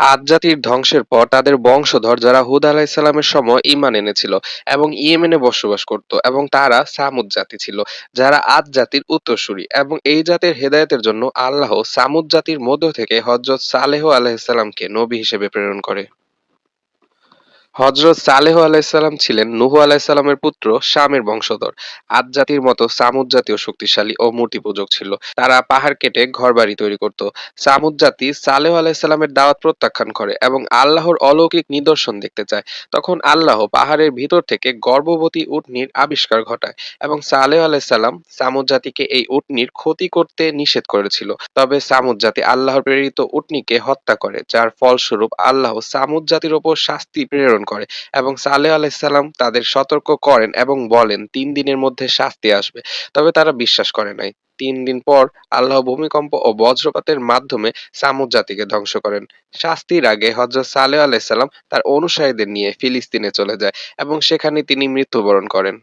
আদ জাতির ধ্বংসের পর তাদের বংশধর যারা হুদ আলাহিসাল্লামের সময় ঈমান এনেছিল এবং ইয়েমেনে বসবাস করত এবং তারা সামুদ জাতি ছিল, যারা আদ জাতির উত্তরসূরি এবং এই জাতির হেদায়েতের জন্য আল্লাহ সামুদ জাতির মধ্য থেকে হজরত সালেহ আলাহিসাল্লামকে নবী হিসেবে প্রেরণ করে। হযরত সালেহ আলাইহিসসালাম ছিলেন নূহ আলাইহিসসালামের পুত্র শামের বংশধর। আদ জাতির মতো সামুদ জাতীয় শক্তিশালী ও মূর্তি পূজক ছিল। তারা পাহাড় কেটে ঘরবাড়ি তৈরি করত। সামুদ জাতি সালেহ আলাইহিসসালামের দাওয়াত প্রত্যাখ্যান করে এবং আল্লাহর অলৌকিক নিদর্শন দেখতে চায়। তখন আল্লাহ পাহাড়ের ভিতর থেকে গর্ভবতী উটনির আবিষ্কার ঘটায় এবং সালেহ আলাইহিসসালাম সামুদ জাতিকে এই উটনির ক্ষতি করতে নিষেধ করেছিল। তবে সামুদ জাতি আল্লাহর প্রেরিত উটনিকে হত্যা করে, যার ফলস্বরূপ আল্লাহ সামুদ জাতির ওপর শাস্তি প্রেরণ করে এবং সালেহ আলাইসাল্লাম তাদের সতর্ক করেন এবং বলেন, তিন দিনের মধ্যে শাস্তি আসবে। তবে তারা বিশ্বাস করে নাই। তিন দিন পর আল্লাহ ভূমিকম্প ও বজ্রপাতের মাধ্যমে সামুদ জাতিকে ধ্বংস করেন। শাস্তির আগে হজরত সালেহ আলাইসাল্লাম তার অনুসারীদের নিয়ে ফিলিস্তিনে চলে যায় এবং সেখানে তিনি মৃত্যুবরণ করেন।